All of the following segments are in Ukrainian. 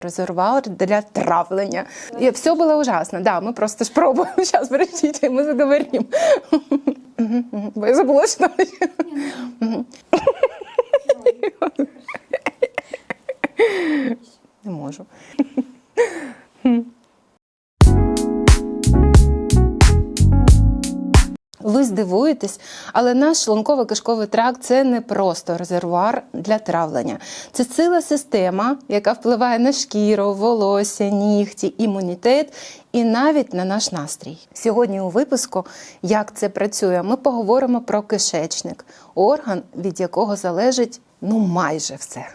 резервуар для травлення. И все было ужасно. Да, мы просто ж пробуем. Сейчас, подождите, мы заговорим. Мгм, мгм. Бо я забула, що там ще. Мгм. Не можу. Ви здивуєтесь, але наш шлунково-кишковий тракт це не просто резервуар для травлення. Це ціла система, яка впливає на шкіру, волосся, нігті, імунітет і навіть на наш настрій. Сьогодні у випуску, як це працює, ми поговоримо про кишечник, орган, від якого залежить ну майже все.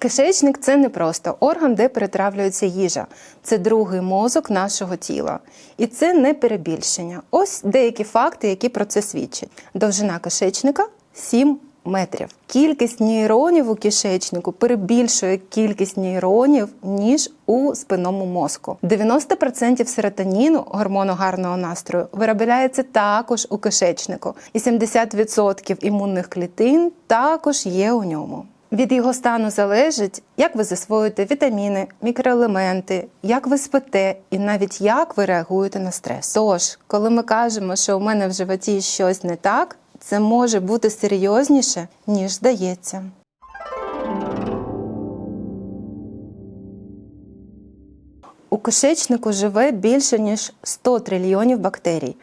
Кишечник це не просто орган, де перетравлюється їжа. Це другий мозок нашого тіла. І це не перебільшення. Ось деякі факти, які про це свідчать. Довжина кишечника 7 метрів. Кількість нейронів у кишечнику перебільшує кількість нейронів, ніж у спинному мозку. 90% серотоніну, гормону гарного настрою, виробляється також у кишечнику, і 70% імунних клітин також є у ньому. Від його стану залежить, як ви засвоїте вітаміни, мікроелементи, як ви спите, і навіть як ви реагуєте на стрес. Тож, коли ми кажемо, що у мене в животі щось не так, це може бути серйозніше, ніж здається. У кишечнику живе більше ніж 100 трильйонів бактерій.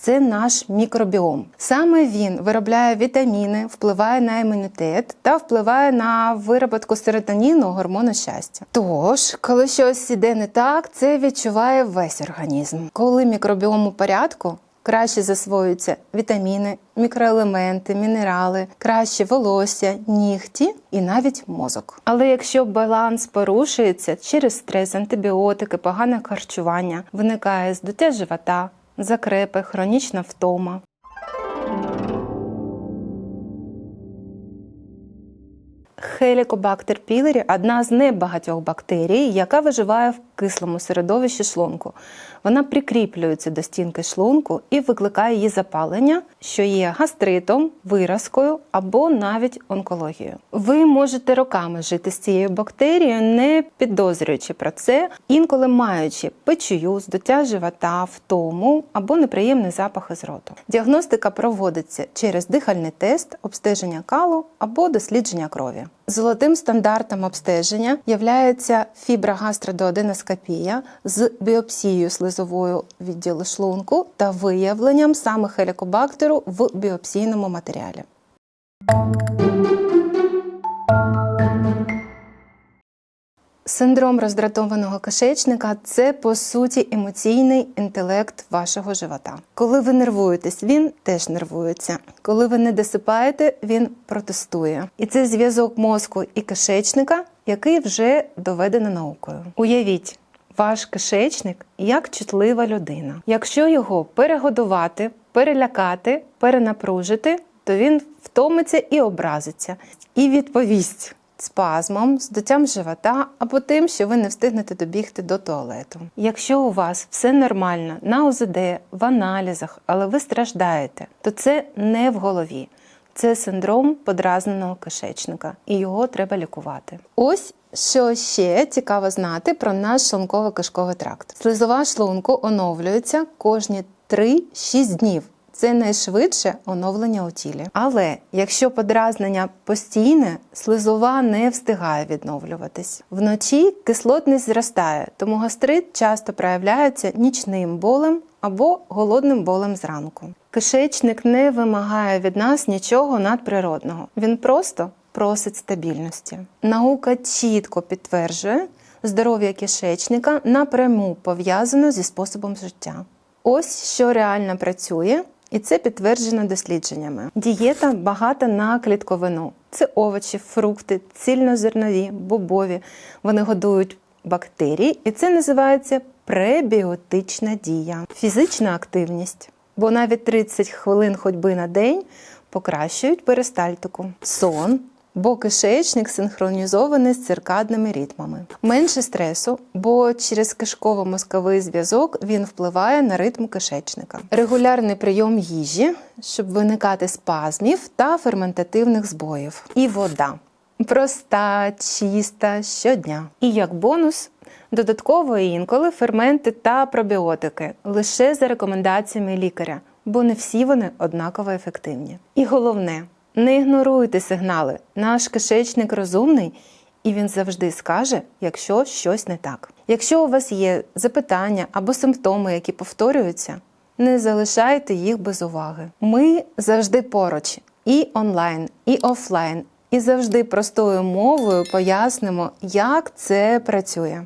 Це наш мікробіом. Саме він виробляє вітаміни, впливає на імунітет та впливає на вироботку серотоніну, гормону щастя. Тож, коли щось іде не так, це відчуває весь організм. Коли мікробіом у порядку, краще засвоюються вітаміни, мікроелементи, мінерали, краще волосся, нігті і навіть мозок. Але якщо баланс порушується через стрес, антибіотики, погане харчування, виникає здуття живота, закрепи, хронічна втома. Хелікобактер пілері одна з небагатьох бактерій, яка виживає в кислому середовищі шлунку. Вона прикріплюється до стінки шлунку і викликає її запалення, що є гастритом, виразкою або навіть онкологією. Ви можете роками жити з цією бактерією, не підозрюючи про це, інколи маючи печію, здуття живота, втому або неприємний запах із роту. Діагностика проводиться через дихальний тест, обстеження калу або дослідження крові. Золотим стандартом обстеження являється фіброгастродооденоскопія з біопсією слизовою відділу шлунку та виявленням саме хелікобактеру в біопсійному матеріалі. Синдром роздратованого кишечника це по суті емоційний інтелект вашого живота. Коли ви нервуєтесь, він теж нервується. Коли ви не досипаєте, він протестує. І це зв'язок мозку і кишечника, який вже доведено наукою. Уявіть. Ваш кишечник як чутлива людина. Якщо його перегодувати, перелякати, перенапружити, то він втомиться і образиться, і відповість спазмом, здуттям живота або тим, що ви не встигнете добігти до туалету. Якщо у вас все нормально на ОЗД, в аналізах, але ви страждаєте, то це не в голові. Це синдром подразненого кишечника, і його треба лікувати. Ось що ще цікаво знати про наш шлунково-кишковий тракт. Слизова шлунку оновлюється кожні 3-6 днів. Це найшвидше оновлення у тілі. Але якщо подразнення постійне, слизова не встигає відновлюватись. Вночі кислотність зростає, тому гастрит часто проявляється нічним болем або голодним болем зранку. Кишечник не вимагає від нас нічого надприродного. Він просто просить стабільності. Наука чітко підтверджує, здоров'я кишечника напряму пов'язано зі способом життя. Ось що реально працює, і це підтверджено дослідженнями. Дієта багата на клітковину. Це овочі, фрукти, цільнозернові, бобові. Вони годують бактерії, і це називається пребіотична дія. Фізична активність, бо навіть 30 хвилин ходьби на день покращують перистальтику. Сон, бо кишечник синхронізований з циркадними ритмами. Менше стресу, бо через кишково-мозковий зв'язок він впливає на ритм кишечника. Регулярний прийом їжі, щоб виникати спазмів та ферментативних збоїв. І вода. Проста, чиста щодня. І як бонус, додатково інколи ферменти та пробіотики лише за рекомендаціями лікаря, бо не всі вони однаково ефективні. І головне, не ігноруйте сигнали. Наш кишечник розумний. І він завжди скаже, якщо щось не так. Якщо у вас є запитання або симптоми, які повторюються, не залишайте їх без уваги. Ми завжди поруч, і онлайн, і офлайн, і завжди простою мовою пояснимо, як це працює.